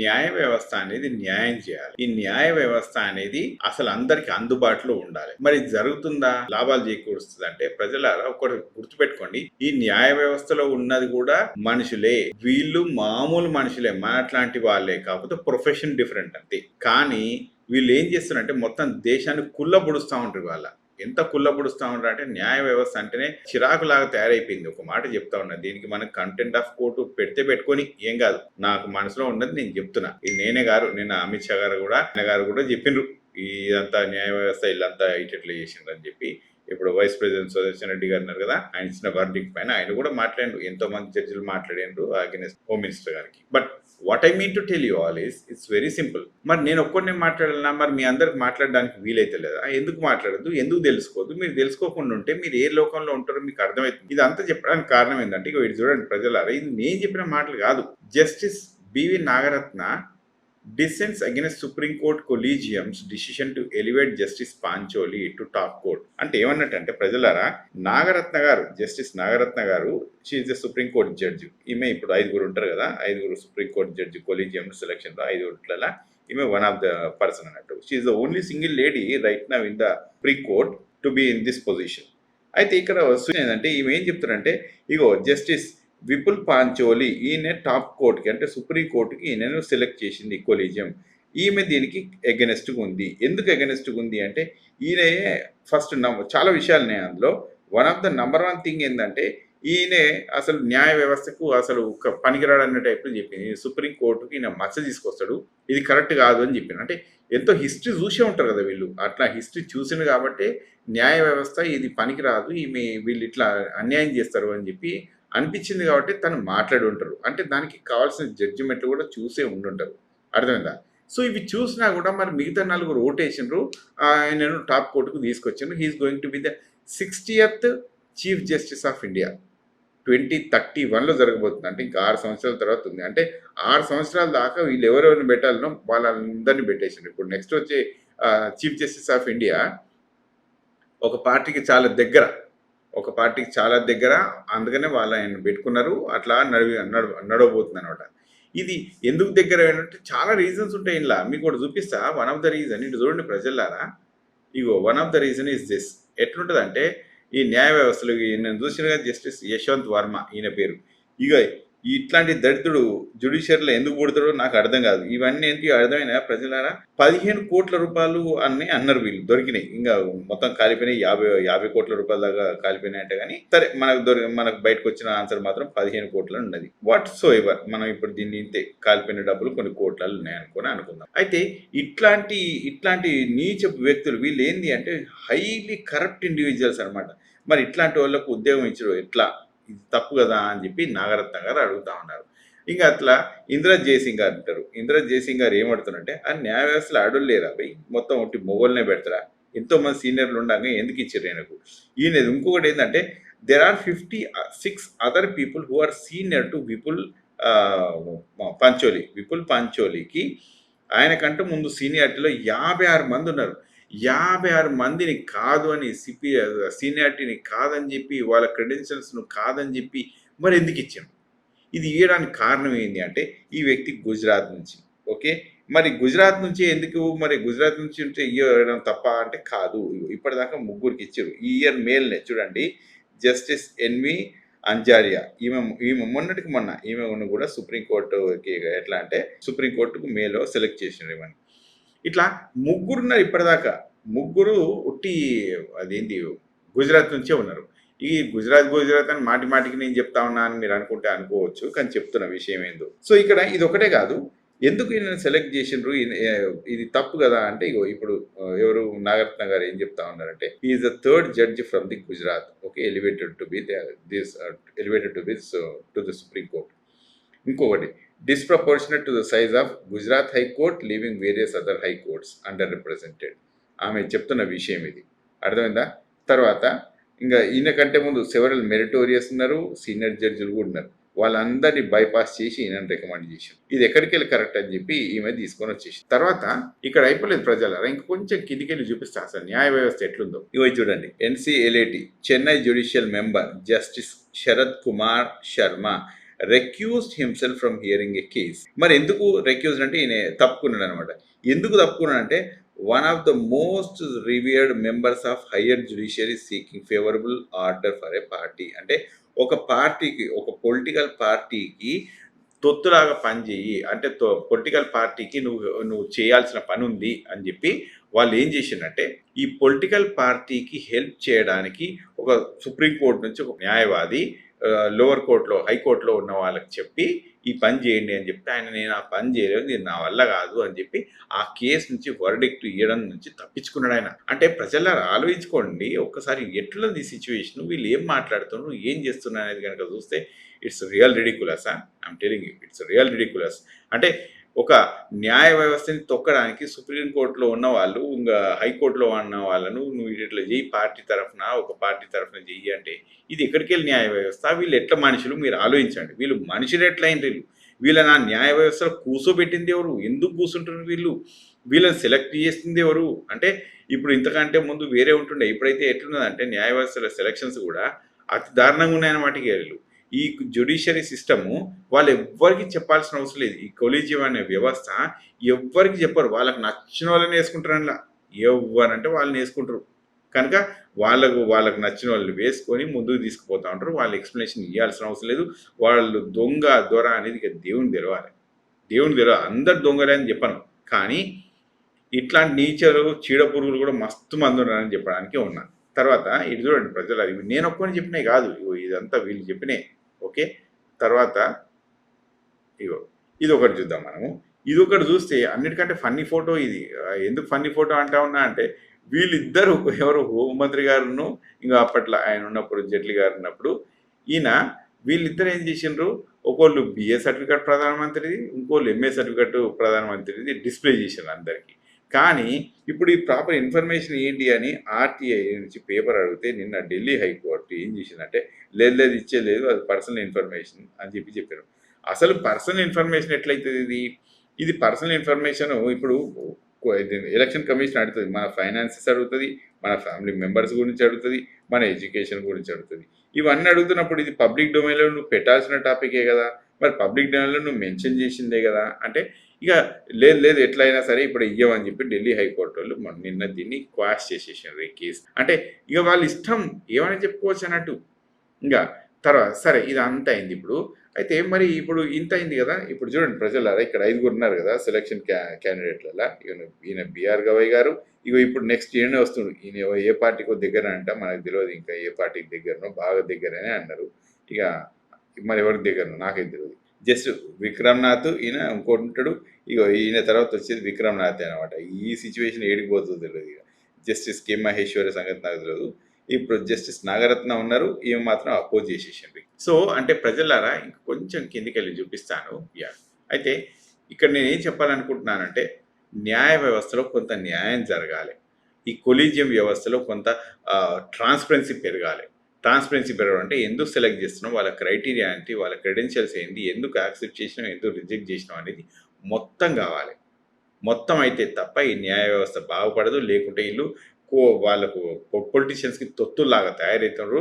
న్యాయ వ్యవస్థ అనేది న్యాయం చేయాలి. ఈ న్యాయ వ్యవస్థ అనేది అసలు అందరికి అందుబాటులో ఉండాలి. మరి జరుగుతుందా? లాభాలు చేకూరుస్తుంది అంటే ప్రజలారా ఒకటి గుర్తుపెట్టుకోండి. ఈ న్యాయ వ్యవస్థలో ఉన్నది కూడా మనుషులే. వీళ్ళు మామూలు మనుషులే. మనట్లాంటి వాళ్ళే కాకపోతే ప్రొఫెషన్ డిఫరెంట్ అంతే. కానీ వీళ్ళు ఏం చేస్తున్నారంటే మొత్తం దేశాన్ని కుల్లబుడుస్తూ ఉంటారు వాళ్ళ ఎంత కుల్లబుడుస్తూ ఉన్నారు అంటే న్యాయ వ్యవస్థ అంటేనే చిరాకులాగా తయారైపోయింది. ఒక మాట చెప్తా ఉన్నా దీనికి మనం కంటెంట్ ఆఫ్ కోర్టు పెడితే పెట్టుకొని ఏం కాదు. నాకు మనసులో ఉన్నది నేను చెప్తున్నా. ఇది నేనే గారు నిన్న అమిత్ షా గారు కూడా ఆయన గారు కూడా చెప్పిండ్రు. ఇదంతా న్యాయ వ్యవస్థ ఇల్లంతా ఇట్లా చేసిండ్రు అని చెప్పి. ఇప్పుడు వైస్ ప్రెసిడెంట్ సుదర్శన్ రెడ్డి గారు ఉన్నారు కదా ఆయన ఇచ్చిన వర్డిక్ పైన ఆయన కూడా మాట్లాడు ఎంతో మంది జడ్జిలు మాట్లాడారు అగెన్స్ట్ హోమ్ మినిస్టర్ గారికి. But what I mean to tell you all is it's very simple మరి నేను ఒక్కడినే మాట్లాడాలన్నా మరి మీ అందరికి మాట్లాడడానికి వీలైతే లేదా? ఎందుకు మాట్లాడద్దు? ఎందుకు తెలుసుకోవద్దు? మీరు తెలుసుకోకుండా ఉంటే మీరు ఏ లోకంలో ఉంటారో మీకు అర్థమవుతుంది. ఇది అంతా చెప్పడానికి కారణం ఏంటంటే ఇక వీడు చూడండి ప్రజలారా ఇది నేను చెప్పిన మాటలు కాదు. Justice B V Nagarathna dissents against Supreme Court Collegium's decision to elevate Justice Pancholi to top court. అంటే ఏమన్నట్టంటే ప్రజలారా నాగరత్న గారు జస్టిస్ నాగరత్న గారు she's the supreme court judge ఈమె ఇప్పుడు ఐదుగురు ఉంటారు కదా ఐదుగురు సుప్రీం కోర్ట్ జడ్జి కొలీజియం సెలక్షన్లో ఐదుగురుల ఈమె వన్ ఆఫ్ ద పర్సన్ అన్నట్టు. She's the only single lady right now in the pre court to be in this position అయితే ఇక్కడ వస్తుంది ఏంటంటే ఈమె ఏం చెప్తారంటే ఇగో జస్టిస్ విపుల్ పాంచోలి ఈయన టాప్ కోర్టుకి అంటే సుప్రీం కోర్టుకి ఈయనను సెలెక్ట్ చేసింది కొలీజియం ఈమె దీనికి ఎగనెస్ట్గా ఉంది. ఎందుకు ఎగనెస్ట్గా ఉంది అంటే ఈయన ఫస్ట్ చాలా విషయాలు ఉన్నాయి అందులో. One of the number one thing ఏంటంటే ఈయనే అసలు న్యాయ వ్యవస్థకు అసలు ఒక పనికిరాడు టైప్లో చెప్పింది. సుప్రీం కోర్టుకి ఈయన మచ్చ తీసుకొస్తాడు. ఇది కరెక్ట్ కాదు అని చెప్పింది. అంటే ఎంతో హిస్టరీ చూసే ఉంటారు కదా వీళ్ళు. అట్లా హిస్టరీ చూసింది కాబట్టి న్యాయ వ్యవస్థ ఇది పనికిరాదు. ఈమె వీళ్ళు ఇట్లా అన్యాయం చేస్తారు అని చెప్పి అనిపించింది కాబట్టి తను మాట్లాడి ఉంటారు. అంటే దానికి కావాల్సిన జడ్జిమెంట్లు కూడా చూసే ఉండుంటారు అర్థమైందా? సో ఇవి చూసినా కూడా మరి మిగతా నలుగురు ఓటేసిండ్రు ఆయనను టాప్ కోర్టుకు తీసుకొచ్చిండ్రు. He's going to be the sixtieth chief justice of India twenty thirty వన్లో జరగబోతుంది. అంటే ఇంకా ఆరు సంవత్సరాల తర్వాత ఉంది. అంటే ఆరు సంవత్సరాల దాకా వీళ్ళు ఎవరెవరిని పెట్టాలనో వాళ్ళందరినీ పెట్టేసిండ్రు. ఇప్పుడు నెక్స్ట్ వచ్చే చీఫ్ జస్టిస్ ఆఫ్ ఇండియా ఒక పార్టీకి చాలా దగ్గర ఒక పార్టీకి చాలా దగ్గర అందుకనే వాళ్ళు ఆయన పెట్టుకున్నారు. అట్లా నడివి నడు నడవబోతుంది అనమాట ఇది ఎందుకు దగ్గర ఏంటంటే చాలా రీజన్స్ ఉంటాయి ఇలా మీకు కూడా చూపిస్తా. వన్ ఆఫ్ ద రీజన్ ఇటు చూడండి ప్రజలారా. ఇగో one of the reason is this ఎట్లుంటుంది అంటే ఈ న్యాయ వ్యవస్థలు నేను చూసిన జస్టిస్ యశ్వంత్ వర్మ ఈయన పేరు. ఇక ఇట్లాంటి దరిద్రుడు జుడిషియరీలో ఎందుకు పుడతాడో నాకు అర్థం కాదు. ఇవన్నీ ఏంటి అర్థమైన ప్రజలారా పదిహేను కోట్ల రూపాయలు అని అన్నారు వీళ్ళు దొరికినాయి. ఇంకా మొత్తం కాలిపోయినాయి యాభై యాభై కోట్ల రూపాయల దాకా కాలిపోయినాయి అంటే కానీ సరే మనకు దొరి మనకు బయటకు వచ్చిన ఆన్సర్ మాత్రం పదిహేను కోట్లు ఉన్నది. వాట్ సో ఎవర్ మనం ఇప్పుడు దీన్ని ఇంతే కాలిపోయిన డబ్బులు కొన్ని కోట్లలో ఉన్నాయనుకొని అనుకుందాం. అయితే ఇట్లాంటి ఇట్లాంటి నీచ వ్యక్తులు వీళ్ళు ఏంది అంటే హైలీ కరప్ట్ ఇండివిజువల్స్ అనమాట మరి ఇట్లాంటి వాళ్ళకు ఉద్యోగం ఇచ్చడం ఎట్లా? ఇది తప్పు కదా అని చెప్పి నాగరత్న గారు అడుగుతా ఉన్నారు. ఇంకా అట్లా ఇంద్రజ్ జయసింగ్ గారు అంటారు ఇంద్రజ్ జయసింగ్ గారు ఏమడుతున్నంటే ఆ న్యాయ వ్యవస్థలో అడుగు లేరా పోయి మొత్తం ఒకటి మొగోళ్ళనే పెడతారా? ఎంతోమంది సీనియర్లు ఉండగా ఎందుకు ఇచ్చారు ఆయనకు ఈయన ఇంకొకటి ఏంటంటే there are fifty six other people who are senior to Vipul Pancholi Vipul పంచోలికి ఆయనకంటే ముందు సీనియారిటీలో యాభై ఆరు మంది ఉన్నారు. యాభై ఆరు మందిని కాదు అని సిపి సీనియారిటీని కాదని చెప్పి వాళ్ళ క్రెడెన్షియల్స్ను కాదని చెప్పి మరి ఎందుకు ఇచ్చాం ఇది ఇవ్వడానికి కారణం ఏంటి అంటే ఈ వ్యక్తి గుజరాత్ నుంచి ఓకే? మరి గుజరాత్ నుంచి ఎందుకు మరి గుజరాత్ నుంచి ఉంటే ఇవ్వడం తప్ప అంటే కాదు. ఇప్పటిదాకా ముగ్గురికి ఇచ్చారు. ఈ ఇయర్ మేల్నే చూడండి జస్టిస్ ఎన్వి అంజారియా ఈమె ఈమె మొన్నటికి మొన్న ఈమె కూడా సుప్రీంకోర్టుకి ఎట్లా అంటే సుప్రీంకోర్టుకు మేలో సెలెక్ట్ చేసినారు ఇవన్నీ ఇట్లా ముగ్గురున్నారు ఇప్పటిదాకా. ముగ్గురు ఉట్టి అదేంటి గుజరాత్ నుంచే ఉన్నారు. ఈ గుజరాత్ గుజరాత్ అని మాటి మాటికి నేను చెప్తా ఉన్నా అని మీరు అనుకుంటే అనుకోవచ్చు కానీ చెప్తున్న విషయం ఏందో. సో ఇక్కడ ఇది ఒకటే కాదు. ఎందుకు ఈయన సెలెక్ట్ చేసిండ్రు? ఇది తప్పు కదా అంటే ఇగో ఇప్పుడు ఎవరు నాగరత్న గారు ఏం చెప్తా ఉన్నారంటే is the third judge from the Gujarat okay elevated to be this elevated to be to the supreme court ఇంకొకటి disproportionate to the size of Gujarat high court leaving various other high courts under represented ఆమె చెప్తున్న విషయం ఇది. అర్థమైందా? తర్వాత ఇంకా ఈయన కంటే ముందు సెవరల్ మెరిటోరియస్ ఉన్నారు సీనియర్ జడ్జిలు కూడా ఉన్నారు. వాళ్ళందరినీ బైపాస్ చేసి ఈయన రికమెండ్ చేశారు. ఇది ఎక్కడికి వెళ్ళి కరెక్ట్ అని చెప్పి ఈమె తీసుకొని వచ్చేసి తర్వాత ఇక్కడ అయిపోలేదు ప్రజలారా? ఇంక కొంచెం కిందికెళ్ళి చూపిస్తా. అసలు న్యాయ వ్యవస్థ ఎట్లుందో. ఇవి చూడండి. NCLAT Chennai judicial member justice Sharath Kumar Sharma recused himself from hearing a case మరి ఎందుకు రెక్యూజ్డ్ అంటే ఈయన తప్పుకున్నాడు అనమాట ఎందుకు తప్పుకున్నాడు అంటే one of the most revered members of higher judiciary seeking favourable order for a party అంటే ఒక పార్టీకి ఒక పొలిటికల్ పార్టీకి తొత్తులాగా పనిచేయి అంటే పొలిటికల్ పార్టీకి నువ్వు నువ్వు చేయాల్సిన పని ఉంది అని చెప్పి వాళ్ళు ఏం చేసిందంటే ఈ పొలిటికల్ పార్టీకి హెల్ప్ చేయడానికి ఒక సుప్రీంకోర్టు నుంచి ఒక న్యాయవాది లోవర్ కోర్టులో హైకోర్టులో ఉన్న వాళ్ళకి చెప్పి ఈ పని చేయండి అని చెప్తే ఆయన నేను ఆ పని చేయలేదు ఇది నా వల్ల కాదు అని చెప్పి ఆ కేసు నుంచి వర్డిక్ట్ ఇవ్వడం నుంచి తప్పించుకున్నాడు ఆయన. అంటే ప్రజల ఆలోచించుకోండి. ఒక్కసారి ఎట్లుంది సిచ్యువేషన్ వీళ్ళు ఏం మాట్లాడుతున్నారు? ఏం చేస్తున్నారు అనేది కనుక చూస్తే it's real ridiculous I'm telling it's real ridiculous అంటే ఒక న్యాయ వ్యవస్థని తొక్కడానికి సుప్రీంకోర్టులో ఉన్న వాళ్ళు ఇంకా హైకోర్టులో ఉన్న వాళ్ళను నువ్వు ఇట్లా చెయ్యి పార్టీ తరఫున ఒక పార్టీ తరఫున చెయ్యి అంటే ఇది ఎక్కడికి వెళ్ళి న్యాయ వ్యవస్థ? వీళ్ళు ఎట్లా మనుషులు? మీరు ఆలోచించండి. వీళ్ళు మనుషులు ఎట్లయిన వీళ్ళు? వీళ్ళ నా న్యాయ వ్యవస్థలో కూర్చోబెట్టింది ఎవరు? ఎందుకు కూర్చుంటారు వీళ్ళు? వీళ్ళని సెలెక్ట్ చేస్తుంది ఎవరు? అంటే ఇప్పుడు ఇంతకంటే ముందు వేరే ఉంటుండే. ఇప్పుడైతే ఎట్లున్నదంటే న్యాయ వ్యవస్థల సెలక్షన్స్ కూడా అతి దారుణంగా ఉన్నాయన్నమాట వీళ్ళు. ఈ జ్యుడిషియరీ సిస్టము వాళ్ళు ఎవ్వరికి చెప్పాల్సిన అవసరం లేదు. ఈ కొలీజియం అనే వ్యవస్థ ఎవ్వరికి చెప్పరు. వాళ్ళకి నచ్చిన వాళ్ళని వేసుకుంటారు ఎవరంటే వాళ్ళని వేసుకుంటారు కనుక వాళ్ళకు వాళ్ళకు నచ్చిన వాళ్ళు వేసుకొని ముందుకు తీసుకుపోతూ ఉంటారు. వాళ్ళు ఎక్స్ప్లెనేషన్ ఇవ్వాల్సిన అవసరం లేదు. వాళ్ళు దొంగ దొర అనేది ఇక దేవుని తెలవాలి. దేవుని తెలవ అందరు దొంగలే అని చెప్పను. కానీ ఇట్లాంటి నీచరు చీడ పురుగులు కూడా మస్తు మంది ఉన్నారని చెప్పడానికి ఉన్నాను తర్వాత ఇది చూడండి ప్రజలు. అది నేను ఒక్కని చెప్పినాయి కాదు. ఇదంతా వీళ్ళు చెప్పినాయి ఓకే? తర్వాత ఇగో ఇది ఒకటి చూద్దాం మనము. ఇది ఒకటి చూస్తే అన్నిటికంటే ఫన్నీ ఫోటో ఇది. ఎందుకు ఫన్నీ ఫోటో అంటా ఉన్నా అంటే వీళ్ళిద్దరు ఎవరు హోంమంత్రి గారును ఇంకా అప్పట్లో ఆయన ఉన్నప్పుడు జైట్లీ గారు ఉన్నప్పుడు ఈయన వీళ్ళిద్దరు ఏం చేసిండ్రు? ఒకళ్ళు బిఏ సర్టిఫికేట్ ప్రధానమంత్రిది ఇంకోళ్ళు ఎంఏ సర్టిఫికేట్ ప్రధానమంత్రిది డిస్ప్లే చేసిండ్రు అందరికీ. కానీ ఇప్పుడు ఈ ప్రాపర్ ఇన్ఫర్మేషన్ ఏంటి అని ఆర్టీఐ నుంచి పేపర్ అడిగితే నిన్న ఢిల్లీ హైకోర్టు ఏం చేసిందంటే లేదు లేదు ఇచ్చేలేదు అది పర్సనల్ ఇన్ఫర్మేషన్ అని చెప్పి చెప్పారు. అసలు పర్సనల్ ఇన్ఫర్మేషన్ ఎట్లయితుంది ఇది? ఇది పర్సనల్ ఇన్ఫర్మేషన్ ఇప్పుడు ఎలక్షన్ కమిషన్ అడుగుతుంది మన ఫైనాన్సెస్ అడుగుతుంది మన ఫ్యామిలీ మెంబర్స్ గురించి అడుగుతుంది మన ఎడ్యుకేషన్ గురించి అడుగుతుంది. ఇవన్నీ అడుగుతున్నప్పుడు ఇది పబ్లిక్ డొమైన్లో నువ్వు పెట్టాల్సిన టాపికే కదా? మరి పబ్లిక్ డొమైన్లో నువ్వు మెన్షన్ చేసిందే కదా? అంటే ఇక లేదు లేదు ఎట్లయినా సరే ఇప్పుడు ఇయ్యమని చెప్పి ఢిల్లీ హైకోర్టు వాళ్ళు నిన్న దీన్ని క్వాష్ చేసేసారు ఈ కేసు. అంటే ఇక వాళ్ళ ఇష్టం ఏమైనా చెప్పుకోవచ్చు అన్నట్టు. ఇంకా తర్వాత సరే ఇది అంత అయింది ఇప్పుడు. అయితే మరి ఇప్పుడు ఇంత అయింది కదా. ఇప్పుడు చూడండి ప్రజలారా ఇక్కడ ఐదుగురు ఉన్నారు కదా సెలక్షన్ క్యా క్యాండిడేట్లలో ఈయన ఈయన బీఆర్ గవై గారు. ఇగో ఇప్పుడు నెక్స్ట్ ఈయన వస్తుండు. ఈయన ఏ పార్టీకో దగ్గర అంట మనకు తెలియదు ఇంకా ఏ పార్టీకి దగ్గరనో బాగా దగ్గరనే అన్నారు. ఇక మరి ఎవరికి దగ్గరనో నాకైతే తెలియదు జస్ట్ విక్రమ్నాథ్ ఈయన ఇంకోటి ఉంటాడు. ఇక ఈయన తర్వాత వచ్చేది విక్రమ్నాథ్ అనమాట ఈ సిచ్యువేషన్ ఏడిపోతుందో తెలియదు ఇక. జస్టిస్ కె మహేశ్వరి సంగతి నాకు తెలియదు. ఇప్పుడు జస్టిస్ నాగరత్న ఉన్నారు. ఈమె మాత్రం అపోజ్ చేసేసింది. సో అంటే ప్రజలారా ఇంక కొంచెం కిందికి వెళ్ళి చూపిస్తాను. యా అయితే ఇక్కడ నేను ఏం చెప్పాలనుకుంటున్నానంటే న్యాయ వ్యవస్థలో కొంత న్యాయం జరగాలి. ఈ కొలీజియం వ్యవస్థలో కొంత ట్రాన్స్పరెన్సీ పెరగాలి. ట్రాన్స్పరెన్సీ పెరగడం అంటే ఎందుకు సెలెక్ట్ చేస్తున్నాం వాళ్ళ క్రైటీరియా ఏంటి? వాళ్ళ క్రెడెన్షియల్స్ ఏంటి? ఎందుకు యాక్సెప్ట్ చేసినాం ఎందుకు రిజెక్ట్ చేసినాం అనేది మొత్తం కావాలి. మొత్తం అయితే తప్ప ఈ న్యాయ వ్యవస్థ బాగుపడదు. లేకుంటే వీళ్ళు కో వాళ్ళకు పొలిటీషియన్స్కి తొత్తుల్లాగా తయారవుతున్నారు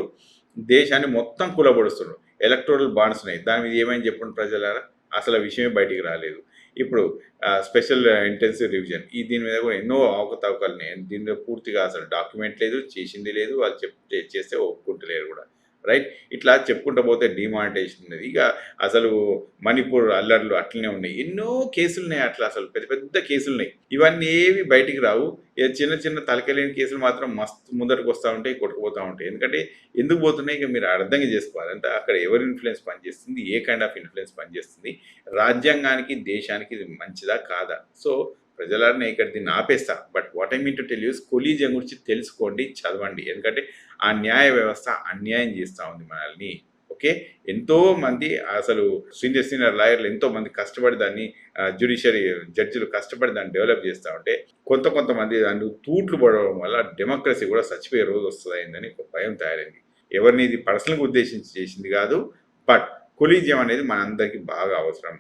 దేశాన్ని మొత్తం కులబడుస్తున్నారు. ఎలక్టోరల్ బాండ్స్ ఉన్నాయి. దాని మీద ఏమైనా చెప్పండి ప్రజలారా? అసలు విషయమే బయటికి రాలేదు. ఇప్పుడు స్పెషల్ ఇంటెన్సివ్ రివిజన్ ఈ దీని మీద కూడా ఎన్నో అవకతవకలు ఉన్నాయి. దీనిలో పూర్తిగా అసలు డాక్యుమెంట్ లేదు చేసింది లేదు వాళ్ళు చెప్తే చేస్తే ఒప్పుకుంటలేరు కూడా. రైట్ ఇట్లా చెప్పుకుంటూ పోతే డిమానిటేషన్ ఉన్నది. ఇక అసలు మణిపూర్ అల్లర్లు అట్లనే ఉన్నాయి. ఎన్నో కేసులు ఉన్నాయి అట్లా అసలు. పెద్ద పెద్ద కేసులు ఉన్నాయి. ఇవన్నీ ఏవి బయటికి రావు. ఇక చిన్న చిన్న తలకెలేని కేసులు మాత్రం మస్తు ముందరకు వస్తూ ఉంటాయి కొట్టుకుపోతూ ఉంటాయి. ఎందుకంటే ఎందుకు పోతున్నాయి ఇక మీరు అర్థంగా చేసుకోవాలి. అంటే అక్కడ ఎవరి ఇన్ఫ్లుయెన్స్ పనిచేస్తుంది ఏ కైండ్ ఆఫ్ ఇన్ఫ్లుయెన్స్ పనిచేస్తుంది? రాజ్యాంగానికి దేశానికి ఇది మంచిదా కాదా? సో ప్రజలారిని ఇక్కడ దీన్ని ఆపేస్తా. But what I mean to tell you collegium గురించి తెలుసుకోండి చదవండి. ఎందుకంటే ఆ న్యాయ వ్యవస్థ అన్యాయం చేస్తూ ఉంది మనల్ని. ఓకే? ఎంతో మంది అసలు సీనియర్ సీనియర్ లాయర్లు ఎంతో మంది కష్టపడి దాన్ని జ్యుడిషియరీ జడ్జిలు కష్టపడి దాన్ని డెవలప్ చేస్తూ ఉంటే కొంత కొంతమంది దాన్ని తూట్లు పడడం వల్ల డెమోక్రసీ కూడా చచ్చిపోయే రోజు వస్తుందని ఒక భయం తయారైంది. ఎవరిని ఇది పర్సనల్గా ఉద్దేశించి చేసింది కాదు బట్ కొలీజియం అనేది మనందరికీ బాగా అవసరం.